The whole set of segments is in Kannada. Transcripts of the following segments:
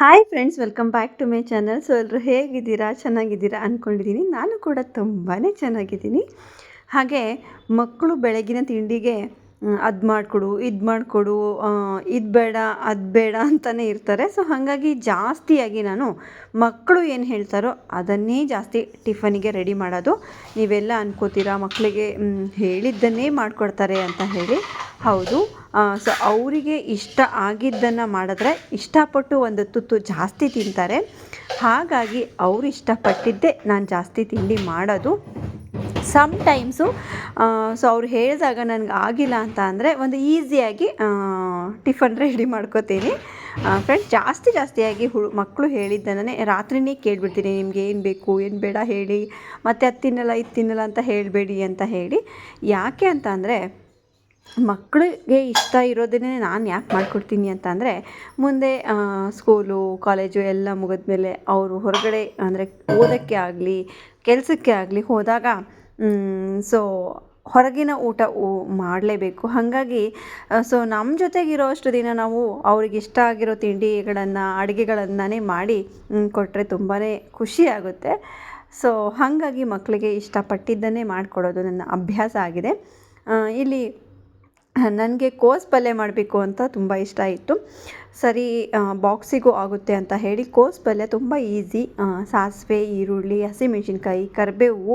Hi friends welcome back to my channel so ಎಲ್ಲರೂ ಹೇಗಿದ್ದೀರಾ? ಚೆನ್ನಾಗಿದ್ದೀರಾ ಅಂದ್ಕೊಂಡಿದ್ದೀನಿ ನಾನು ಕೂಡ ತುಂಬಾ ಚೆನ್ನಾಗಿದ್ದೀನಿ. ಹಾಗೆ ಮಕ್ಕಳು ಬೆಳಗಿನ ತಿಂಡಿಗೆ ಅದು ಮಾಡಿಕೊಡು, ಇದು ಮಾಡಿಕೊಡು ಇದು ಬೇಡ, ಅದು ಬೇಡ ಅಂತಲೇ ಇರ್ತಾರೆ. ಸೊ ಹಾಗಾಗಿ ಜಾಸ್ತಿಯಾಗಿ ನಾನು ಮಕ್ಕಳು ಏನು ಹೇಳ್ತಾರೋ ಅದನ್ನೇ ಜಾಸ್ತಿ ಟಿಫನಿಗೆ ರೆಡಿ ಮಾಡೋದು. ನೀವೆಲ್ಲ ಅನ್ಕೋತೀರಾ ಮಕ್ಕಳಿಗೆ ಹೇಳಿದ್ದನ್ನೇ ಮಾಡಿಕೊಡ್ತಾರೆ ಅಂತ ಹೇಳಿ. ಹೌದು. ಸೊ ಅವರಿಗೆ ಇಷ್ಟ ಆಗಿದ್ದನ್ನು ಮಾಡಿದ್ರೆ ಇಷ್ಟಪಟ್ಟು ಒಂದು ತುತ್ತು ಜಾಸ್ತಿ ತಿಂತಾರೆ. ಹಾಗಾಗಿ ಅವ್ರು ಇಷ್ಟಪಟ್ಟಿದ್ದೇ ನಾನು ಜಾಸ್ತಿ ತಿಂಡಿ ಮಾಡೋದು. ಸಮ್ ಟೈಮ್ಸು ಸೊ ಅವ್ರು ಹೇಳಿದಾಗ ನನಗೆ ಆಗಿಲ್ಲ ಅಂತ ಅಂದರೆ ಒಂದು ಈಸಿಯಾಗಿ ಟಿಫನ್ ರೆಡಿ ಮಾಡ್ಕೋತೀನಿ. ಫ್ರೆಂಡ್ಸ್ ಜಾಸ್ತಿ ಜಾಸ್ತಿಯಾಗಿ ಹುಳು ಮಕ್ಕಳು ಹೇಳಿದ್ದನ್ನೇ ರಾತ್ರಿನೇ ಕೇಳಿಬಿಡ್ತೀನಿ. ನಿಮ್ಗೆ ಏನು ಬೇಕು, ಏನು ಬೇಡ ಹೇಳಿ. ಮತ್ತು ಅದು ತಿನ್ನಲ್ಲ, ಇದು ತಿನ್ನಲ್ಲ ಅಂತ ಹೇಳಬೇಡಿ ಅಂತ ಹೇಳಿ. ಯಾಕೆ ಅಂತ ಅಂದರೆ ಮಕ್ಕಳಿಗೆ ಇಷ್ಟ ಇರೋದನ್ನೇ ನಾನು ಯಾಕೆ ಮಾಡಿಕೊಡ್ತೀನಿ ಅಂತ ಅಂದರೆ, ಮುಂದೆ ಸ್ಕೂಲು ಕಾಲೇಜು ಎಲ್ಲ ಮುಗಿದ್ಮೇಲೆ ಅವರು ಹೊರಗಡೆ ಅಂದರೆ ಓದೋಕ್ಕೆ ಆಗಲಿ, ಕೆಲಸಕ್ಕೆ ಆಗಲಿ ಹೋದಾಗ ಸೊ ಹೊರಗಿನ ಊಟ ಮಾಡಲೇಬೇಕು. ಹಾಗಾಗಿ ಸೊ ನಮ್ಮ ಜೊತೆಗಿರೋ ಅಷ್ಟು ದಿನ ನಾವು ಅವ್ರಿಗೆ ಇಷ್ಟ ಆಗಿರೋ ತಿಂಡಿಗಳನ್ನು ಅಡುಗೆಗಳನ್ನೇ ಮಾಡಿ ಕೊಟ್ಟರೆ ತುಂಬಾ ಖುಷಿಯಾಗುತ್ತೆ ಸೊ ಹಾಗಾಗಿ ಮಕ್ಕಳಿಗೆ ಇಷ್ಟಪಟ್ಟಿದ್ದನ್ನೇ ಮಾಡಿಕೊಡೋದು ನನ್ನ ಅಭ್ಯಾಸ ಆಗಿದೆ. ಇಲ್ಲಿ ನನಗೆ ಕೋಸ್ ಪಲ್ಯ ಮಾಡಬೇಕು ಅಂತ ತುಂಬ ಇಷ್ಟ ಇತ್ತು. ಸರಿ ಬಾಕ್ಸಿಗೂ ಆಗುತ್ತೆ ಅಂತ ಹೇಳಿ ಕೋಸ್ ಪಲ್ಯ ತುಂಬ ಈಸಿ ಸಾಸಿವೆ, ಈರುಳ್ಳಿ, ಹಸಿಮೆಣಸಿನ್ಕಾಯಿ, ಕರಿಬೇವು,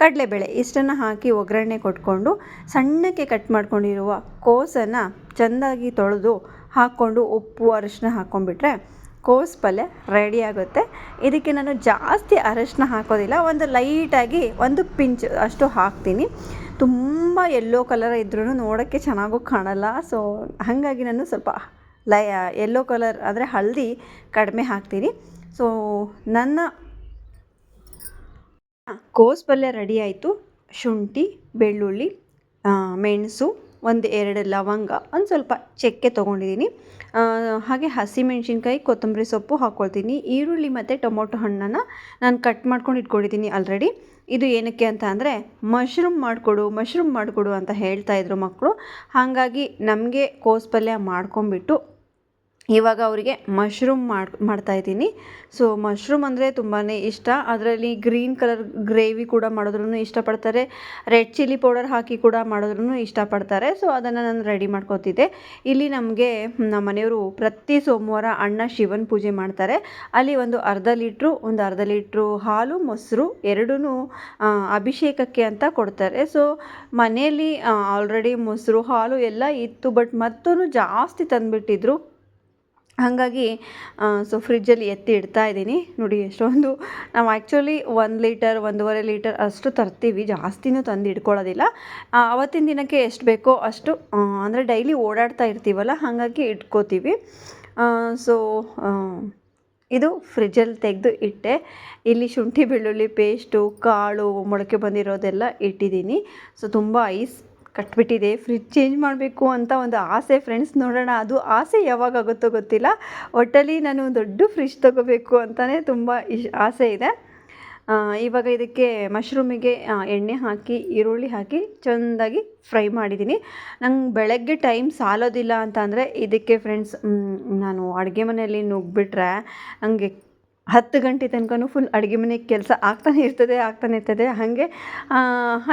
ಕಡಲೆಬೇಳೆ ಇಷ್ಟನ್ನು ಹಾಕಿ ಒಗ್ಗರಣೆ ಕೊಟ್ಕೊಂಡು ಸಣ್ಣಕ್ಕೆ ಕಟ್ ಮಾಡ್ಕೊಂಡಿರುವ ಕೋಸನ್ನು ಚೆಂದಾಗಿ ತೊಳೆದು ಹಾಕ್ಕೊಂಡು ಉಪ್ಪು, ಅರಿಶಿನ ಹಾಕ್ಕೊಂಡ್ಬಿಟ್ರೆ ಕೋಸ್ ಪಲ್ಯ ರೆಡಿ ಆಗುತ್ತೆ. ಇದಕ್ಕೆ ನಾನು ಜಾಸ್ತಿ ಅರಶಿನ ಹಾಕೋದಿಲ್ಲ, ಒಂದು ಲೈಟಾಗಿ ಒಂದು ಪಿಂಚ್ ಅಷ್ಟು ಹಾಕ್ತೀನಿ. ತುಂಬ ಎಲ್ಲೋ ಕಲರ್ ಇದ್ರೂ ನೋಡೋಕ್ಕೆ ಚೆನ್ನಾಗೂ ಕಾಣಲ್ಲ. ಸೊ ಹಾಗಾಗಿ ನಾನು ಸ್ವಲ್ಪ ಲೈ ಎಲ್ಲೋ ಕಲರ್ ಅಂದರೆ ಹಳದಿ ಕಡಿಮೆ ಹಾಕ್ತೀನಿ. ಸೊ ನನ್ನ ಕೋಸ್ ಪಲ್ಯ ರೆಡಿ ಆಯಿತು. ಶುಂಠಿ, ಬೆಳ್ಳುಳ್ಳಿ ಮೆಣಸು. ಒಂದು ಎರಡು ಲವಂಗ, ಒಂದು ಸ್ವಲ್ಪ ಚಕ್ಕೆ ತೊಗೊಂಡಿದ್ದೀನಿ ಹಾಗೆ ಹಸಿಮೆಣ್ಸಿನ್ಕಾಯಿ, ಕೊತ್ತಂಬರಿ ಸೊಪ್ಪು ಹಾಕ್ಕೊಳ್ತೀನಿ ಈರುಳ್ಳಿ ಮತ್ತು ಟೊಮೊಟೊ ಹಣ್ಣನ್ನು ನಾನು ಕಟ್ ಮಾಡ್ಕೊಂಡು ಇಟ್ಕೊಂಡಿದ್ದೀನಿ ಆಲ್ರೆಡಿ ಇದು ಏನಕ್ಕೆ ಅಂತ ಅಂದರೆ ಮಶ್ರೂಮ್ ಮಾಡಿಕೊಡು ಮಶ್ರೂಮ್ ಮಾಡಿಕೊಡು ಅಂತ ಹೇಳ್ತಾಯಿದ್ರು ಮಕ್ಕಳು ಹಾಗಾಗಿ ನಮಗೆ ಕೋಸು ಪಲ್ಯ ಮಾಡ್ಕೊಂಬಿಟ್ಟು ಇವಾಗ ಅವರಿಗೆ ಮಶ್ರೂಮ್ ಮಾಡಿ ಮಾಡ್ತಾಯಿದ್ದೀನಿ ಸೊ ಮಶ್ರೂಮ್ ಅಂದರೆ ತುಂಬಾ ಇಷ್ಟ. ಅದರಲ್ಲಿ ಗ್ರೀನ್ ಕಲರ್ ಗ್ರೇವಿ ಕೂಡ ಮಾಡಿದ್ರೂ ಇಷ್ಟಪಡ್ತಾರೆ. ರೆಡ್ ಚಿಲ್ಲಿ ಪೌಡರ್ ಹಾಕಿ ಕೂಡ ಮಾಡಿದ್ರೂ ಇಷ್ಟಪಡ್ತಾರೆ. ಸೊ ಅದನ್ನು ನಾನು ರೆಡಿ ಮಾಡ್ಕೋತಿದ್ದೆ. ಇಲ್ಲಿ ನಮಗೆ, ನಮ್ಮ ಮನೆಯವರು ಪ್ರತಿ ಸೋಮವಾರ ಅಣ್ಣ ಶಿವನ್ ಪೂಜೆ ಮಾಡ್ತಾರೆ. ಅಲ್ಲಿ ಒಂದು ಅರ್ಧ ಲೀಟ್ರು, ಒಂದು ಅರ್ಧ ಲೀಟ್ರು ಹಾಲು, ಮೊಸರು ಎರಡೂ ಅಭಿಷೇಕಕ್ಕೆ ಅಂತ ಕೊಡ್ತಾರೆ. ಸೊ ಮನೆಯಲ್ಲಿ ಆಲ್ರೆಡಿ ಮೊಸರು, ಹಾಲು ಎಲ್ಲ ಇತ್ತು ಬಟ್ ಮತ್ತೂ ಜಾಸ್ತಿ ತಂದುಬಿಟ್ಟಿದ್ರು. ಹಾಗಾಗಿ ಸೊ ಫ್ರಿಜ್ಜಲ್ಲಿ ಎತ್ತಿ ಇಡ್ತಾ ಇದ್ದೀನಿ. ನೋಡಿ, ಎಷ್ಟೊಂದು ನಾವು ಆ್ಯಕ್ಚುಲಿ ಒಂದು ಲೀಟರ್ ಒಂದೂವರೆ ಲೀಟರ್ ಅಷ್ಟು ತರ್ತೀವಿ. ಜಾಸ್ತಿನೂ ತಂದು ಇಟ್ಕೊಳ್ಳೋದಿಲ್ಲ. ಅವತ್ತಿನ ದಿನಕ್ಕೆ ಎಷ್ಟು ಬೇಕೋ ಅಷ್ಟು ಅಂದರೆ ಡೈಲಿ ಓಡಾಡ್ತಾ ಇರ್ತೀವಲ್ಲ, ಹಾಗಾಗಿ ಇಟ್ಕೋತೀವಿ. ಸೊ ಇದು ಫ್ರಿಜ್ಜಲ್ಲಿ ತೆಗೆದು ಇಟ್ಟೆ. ಇಲ್ಲಿ ಶುಂಠಿ ಬೆಳ್ಳುಳ್ಳಿ ಪೇಸ್ಟು ಕಾಳು, ಮೊಳಕೆ ಬಂದಿರೋದೆಲ್ಲ ಇಟ್ಟಿದ್ದೀನಿ. ಸೊ ತುಂಬ ಐಸ್ ಕಟ್ಬಿಟ್ಟಿದೆ. ಫ್ರಿಜ್ ಚೇಂಜ್ ಮಾಡಬೇಕು ಅಂತ ಒಂದು ಆಸೆ ಫ್ರೆಂಡ್ಸ್ ನೋಡೋಣ. ಅದು ಆಸೆ ಯಾವಾಗ ಆಗುತ್ತೋ ಗೊತ್ತಿಲ್ಲ. ಒಟ್ಟಲ್ಲಿ ನಾನು ದೊಡ್ಡ ಫ್ರಿಜ್ ತೊಗೋಬೇಕು ಅಂತಲೇ ತುಂಬ ಇಶ್ ಆಸೆ ಇದೆ. ಇವಾಗ ಇದಕ್ಕೆ ಮಶ್ರೂಮಿಗೆ ಎಣ್ಣೆ ಹಾಕಿ, ಈರುಳ್ಳಿ ಹಾಕಿ ಚೆಂದಾಗಿ ಫ್ರೈ ಮಾಡಿದ್ದೀನಿ. ನಂಗೆ ಬೆಳಗ್ಗೆ ಟೈಮ್ ಸಾಲೋದಿಲ್ಲ ಅಂತ ಇದಕ್ಕೆ ಫ್ರೆಂಡ್ಸ್ ನಾನು ಅಡುಗೆ ಮನೆಯಲ್ಲಿ ನುಗ್ಗಿಬಿಟ್ರೆ ನನಗೆ ಹತ್ತು ಗಂಟೆ ತನಕನೂ ಫುಲ್ ಅಡುಗೆ ಮನೆ ಕೆಲಸ ಆಗ್ತಾನೆ ಇರ್ತದೆ ಆಗ್ತಾನೆ ಇರ್ತದೆ. ಹಾಗೆ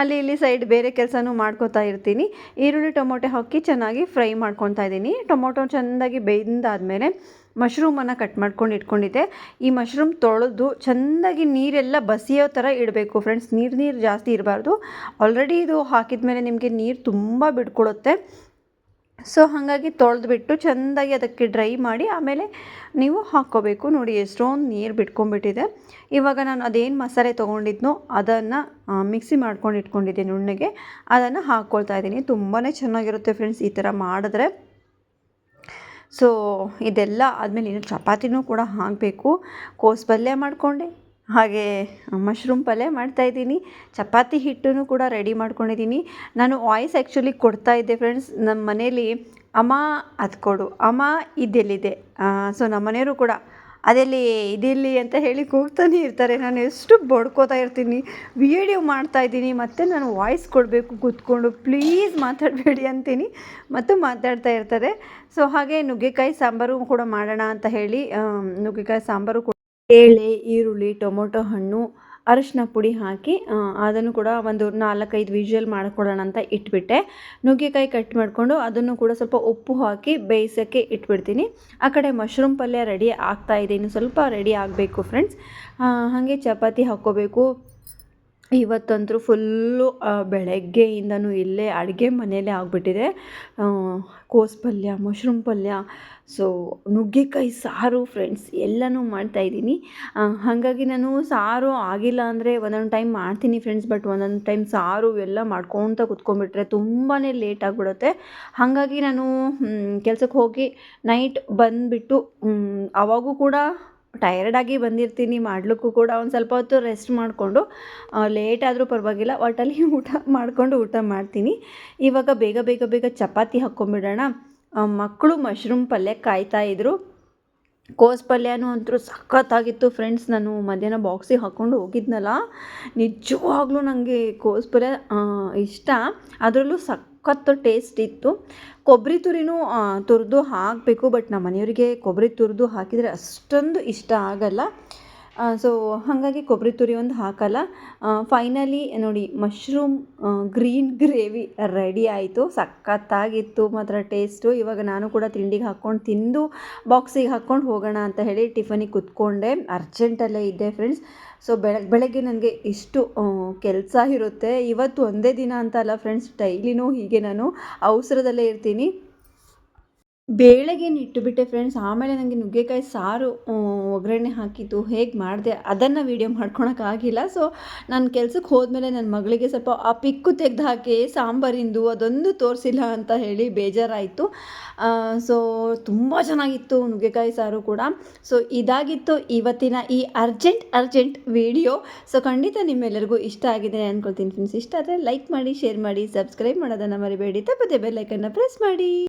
ಅಲ್ಲಿ ಇಲ್ಲಿ ಸೈಡ್ ಬೇರೆ ಕೆಲಸನೂ ಮಾಡ್ಕೋತಾ ಇರ್ತೀನಿ. ಈರುಳ್ಳಿ, ಟೊಮೊಟೊ ಹಾಕಿ ಚೆನ್ನಾಗಿ ಫ್ರೈ ಮಾಡ್ಕೊತಾ ಇದ್ದೀನಿ. ಟೊಮೊಟೊ ಚೆಂದಾಗಿ ಬೇಯ್ದಾದ್ಮೇಲೆ ಮಶ್ರೂಮನ್ನು ಕಟ್ ಮಾಡ್ಕೊಂಡು ಇಟ್ಕೊಂಡಿದ್ದೆ. ಈ ಮಶ್ರೂಮ್ ತೊಳೆದು ಚೆಂದಾಗಿ ನೀರೆಲ್ಲ ಬಸಿಯೋ ಥರ ಇಡಬೇಕು ಫ್ರೆಂಡ್ಸ್ ನೀರು ನೀರು ಜಾಸ್ತಿ ಇರಬಾರ್ದು. ಆಲ್ರೆಡಿ ಇದು ಹಾಕಿದ ಮೇಲೆ ನಿಮಗೆ ನೀರು ತುಂಬ ಬಿಟ್ಕೊಡುತ್ತೆ ಸೊ ಹಾಗಾಗಿ ತೊಳೆದ್ಬಿಟ್ಟು ಚೆಂದಾಗಿ ಅದಕ್ಕೆ ಡ್ರೈ ಮಾಡಿ ಆಮೇಲೆ ನೀವು ಹಾಕ್ಕೋಬೇಕು. ನೋಡಿ, ಎಷ್ಟೊಂದು ನೀರು ಬಿಟ್ಕೊಂಡ್ಬಿಟ್ಟಿದೆ. ಇವಾಗ ನಾನು ಅದೇನು ಮಸಾಲೆ ತೊಗೊಂಡಿದ್ನೋ ಅದನ್ನು ಮಿಕ್ಸಿ ಮಾಡ್ಕೊಂಡು ಇಟ್ಕೊಂಡಿದ್ದೀನಿ ನುಣ್ಣಗೆ ಅದನ್ನು ಹಾಕ್ಕೊಳ್ತಾ ಇದ್ದೀನಿ. ತುಂಬಾ ಚೆನ್ನಾಗಿರುತ್ತೆ ಫ್ರೆಂಡ್ಸ್ ಈ ಥರ ಮಾಡಿದ್ರೆ. ಸೊ, ಇದೆಲ್ಲ ಆದಮೇಲೆ ಇನ್ನು ಚಪಾತಿನೂ ಕೂಡ ಹಾಕಬೇಕು. ಕೋಸು ಪಲ್ಯ ಮಾಡಿಕೊಂಡೆ. ಹಾಗೆ ಮಶ್ರೂಮ್ ಪಲ್ಯ ಮಾಡ್ತಾಯಿದ್ದೀನಿ ಚಪಾತಿ ಹಿಟ್ಟನ್ನು ಕೂಡ ರೆಡಿ ಮಾಡ್ಕೊಂಡಿದ್ದೀನಿ. ನಾನು ವಾಯ್ಸ್ ಆ್ಯಕ್ಚುಲಿ ಕೊಡ್ತಾಯಿದ್ದೆ ಫ್ರೆಂಡ್ಸ್ ನಮ್ಮ ಮನೇಲಿ ಅಮ್ಮ ಅದು ಕೊಡು. ಅಮ್ಮ ಇದೆಲ್ಲಿದೆ? ಸೊ ನಮ್ಮ ಮನೆಯವರು ಕೂಡ ಅದೆಲ್ಲಿ ಇದೆಲ್ಲಿ ಅಂತ ಹೇಳಿ ಕೂಗ್ತಾನೆ ಇರ್ತಾರೆ. ನಾನು ಎಷ್ಟು ಬಡ್ಕೋತಾ ಇರ್ತೀನಿ. ವಿಡಿಯೋ ಮಾಡ್ತಾ ಇದ್ದೀನಿ. ಮತ್ತು ನಾನು ವಾಯ್ಸ್ ಕೊಡಬೇಕು ಕೂತ್ಕೊಂಡು. ಪ್ಲೀಸ್ ಮಾತಾಡಬೇಡಿ ಅಂತೀನಿ. ಮತ್ತು ಮಾತಾಡ್ತಾ ಇರ್ತಾರೆ. ಸೊ ಹಾಗೆ ನುಗ್ಗೆಕಾಯಿ ಸಾಂಬಾರು ಕೂಡ ಮಾಡೋಣ ಅಂತ ಹೇಳಿ ನುಗ್ಗೆಕಾಯಿ ಸಾಂಬಾರು ಬೇಳೆ ಈರುಳ್ಳಿ, ಟೊಮೊಟೊ ಹಣ್ಣು, ಅರಶಿನ ಪುಡಿ ಹಾಕಿ ಅದನ್ನು ಕೂಡ ಒಂದು ನಾಲ್ಕೈದು ವಿಜುವಲ್ ಮಾಡ್ಕೊಳ್ಳೋಣ ಅಂತ ಇಟ್ಬಿಟ್ಟೆ. ನುಗ್ಗೆಕಾಯಿ ಕಟ್ ಮಾಡಿಕೊಂಡು ಅದನ್ನು ಕೂಡ ಸ್ವಲ್ಪ ಉಪ್ಪು ಹಾಕಿ ಬೇಯಿಸೋಕ್ಕೆ ಇಟ್ಬಿಡ್ತೀನಿ. ಆ ಕಡೆ ಮಶ್ರೂಮ್ ಪಲ್ಯ ರೆಡಿ ಆಗ್ತಾ ಇದೆ. ಇನ್ನು ಸ್ವಲ್ಪ ರೆಡಿ ಆಗಬೇಕು, ಫ್ರೆಂಡ್ಸ್. ಹಾಗೆ ಚಪಾತಿ ಹಾಕ್ಕೋಬೇಕು. ಇವತ್ತಂತೂ ಫುಲ್ಲು ಬೆಳಗ್ಗೆಯಿಂದನೂ ಇಲ್ಲೇ ಅಡುಗೆ ಮನೆಯಲ್ಲೇ ಆಗಿಬಿಟ್ಟಿದೆ. ಕೋಸ್ ಪಲ್ಯ, ಮಶ್ರೂಮ್ ಪಲ್ಯ, ಸೊ, ನುಗ್ಗೆಕಾಯಿ ಸಾರು ಫ್ರೆಂಡ್ಸ್ ಎಲ್ಲನೂ ಮಾಡ್ತಾಯಿದ್ದೀನಿ ಹಾಗಾಗಿ ನಾನು ಸಾರು ಆಗಿಲ್ಲ ಅಂದರೆ ಒಂದೊಂದು ಟೈಮ್ ಮಾಡ್ತೀನಿ ಫ್ರೆಂಡ್ಸ್, ಬಟ್ ಒಂದೊಂದು ಟೈಮ್ ಸಾರು ಎಲ್ಲ ಮಾಡ್ಕೊತ ಕುತ್ಕೊಂಡ್ಬಿಟ್ರೆ ತುಂಬಾ ಲೇಟ್ ಆಗಿಬಿಡುತ್ತೆ. ಹಾಗಾಗಿ ನಾನು ಕೆಲಸಕ್ಕೆ ಹೋಗಿ ನೈಟ್ ಬಂದುಬಿಟ್ಟು ಅವಾಗೂ ಕೂಡ ಟಯರ್ಡಾಗಿ ಬಂದಿರ್ತೀನಿ, ಮಾಡಲಿಕ್ಕೂ ಕೂಡ ಒಂದು ಸ್ವಲ್ಪ ಹೊತ್ತು ರೆಸ್ಟ್ ಮಾಡಿಕೊಂಡು ಲೇಟ್ ಆದರೂ ಪರವಾಗಿಲ್ಲ, ಒಟ್ಟಲ್ಲಿ ಊಟ ಮಾಡಿಕೊಂಡು ಊಟ ಮಾಡ್ತೀನಿ. ಇವಾಗ ಬೇಗ ಬೇಗ ಬೇಗ ಚಪಾತಿ ಹಾಕ್ಕೊಂಬಿಡೋಣ. ಮಕ್ಕಳು ಮಶ್ರೂಮ್ ಪಲ್ಯ ಕಾಯ್ತಾ ಇದ್ರು. ಕೋಸ್ ಪಲ್ಯನೂ ಅಂತೂ ಸಖತ್ತಾಗಿತ್ತು ಫ್ರೆಂಡ್ಸ್ ನಾನು ಮಧ್ಯಾಹ್ನ ಬಾಕ್ಸಿಗೆ ಹಾಕ್ಕೊಂಡು ಹೋಗಿದ್ನಲ್ಲ, ನಿಜವಾಗ್ಲೂ ನನಗೆ ಕೋಸ್ ಪಲ್ಯ ಇಷ್ಟ. ಅದರಲ್ಲೂ ಸಖತ್ತು ಟೇಸ್ಟ್ ಇತ್ತು. ಕೊಬ್ಬರಿ ತುರಿನೂ ತುರಿದು ಹಾಕಬೇಕು, ಬಟ್ ನಮ್ಮ ಮನೆಯವರಿಗೆ ಕೊಬ್ಬರಿ ತುರಿದು ಹಾಕಿದರೆ ಅಷ್ಟೊಂದು ಇಷ್ಟ ಆಗಲ್ಲ. ಸೊ ಹಾಗಾಗಿ ಕೊಬ್ಬರಿ ತುರಿ ಒಂದು ಹಾಕಲ್ಲ. ಫೈನಲಿ ನೋಡಿ ಮಶ್ರೂಮ್ ಗ್ರೀನ್ ಗ್ರೇವಿ ರೆಡಿ ಆಯಿತು. ಸಖತ್ತಾಗಿತ್ತು, ಮಾತ್ರ ಟೇಸ್ಟು ಇವಾಗ ನಾನು ಕೂಡ ತಿಂಡಿಗೆ ಹಾಕ್ಕೊಂಡು ತಿಂದು ಬಾಕ್ಸಿಗೆ ಹಾಕ್ಕೊಂಡು ಹೋಗೋಣ ಅಂತ ಹೇಳಿ ಟಿಫನಿಗೆ ಕುತ್ಕೊಂಡೆ. ಅರ್ಜೆಂಟಲ್ಲೇ ಇದ್ದೆ ಫ್ರೆಂಡ್ಸ್ ಸೊ ಬೆಳಗ್ಗೆ ಬೆಳಗ್ಗೆ ನನಗೆ ಇಷ್ಟು ಕೆಲಸ ಇರುತ್ತೆ. ಇವತ್ತು ಒಂದೇ ದಿನ ಅಂತ ಅಲ್ಲ ಫ್ರೆಂಡ್ಸ್ ಡೈಲಿನೂ ಹೀಗೆ ನಾನು ಅವಸರದಲ್ಲೇ ಇರ್ತೀನಿ. ಬೇಳೆಗೇನು ಇಟ್ಟುಬಿಟ್ಟೆ ಫ್ರೆಂಡ್ಸ್ ಆಮೇಲೆ ನನಗೆ ನುಗ್ಗೆಕಾಯಿ ಸಾರು ಒಗ್ಗರಣೆ ಹಾಕಿದ್ದು ಹೇಗೆ ಮಾಡಿದೆ ಅದನ್ನು ವೀಡಿಯೋ ಮಾಡ್ಕೊಳಕ್ಕಾಗಿಲ್ಲ ಸೊ ನಾನು ಕೆಲ್ಸಕ್ಕೆ ಹೋದ್ಮೇಲೆ ನನ್ನ ಮಗಳಿಗೆ ಸ್ವಲ್ಪ ಆ ಪಿಕ್ಕು ತೆಗೆದು ಹಾಕಿ, ಸಾಂಬಾರಿಂದು ಅದೊಂದು ತೋರಿಸಿಲ್ಲ ಅಂತ ಹೇಳಿ ಬೇಜಾರಾಯಿತು. ಸೊ ತುಂಬ ಚೆನ್ನಾಗಿತ್ತು ನುಗ್ಗೆಕಾಯಿ ಸಾರು ಕೂಡ. ಸೊ ಇದಾಗಿತ್ತು ಇವತ್ತಿನ ಈ ಅರ್ಜೆಂಟ್ ಅರ್ಜೆಂಟ್ ವೀಡಿಯೋ ಸೊ ಖಂಡಿತ ನಿಮ್ಮೆಲ್ಲರಿಗೂ ಇಷ್ಟ ಆಗಿದೆ ಅಂದ್ಕೊಳ್ತೀನಿ ಫ್ರೆಂಡ್ಸ್ ಇಷ್ಟ ಆದರೆ ಲೈಕ್ ಮಾಡಿ ಶೇರ್ ಮಾಡಿ ಸಬ್ಸ್ಕ್ರೈಬ್ ಮಾಡೋದನ್ನು ಮರಿಬೇಡಿ. ತಪ್ಪದೆ ಬೆಲ್ಲೈಕನ್ನು ಪ್ರೆಸ್ ಮಾಡಿ.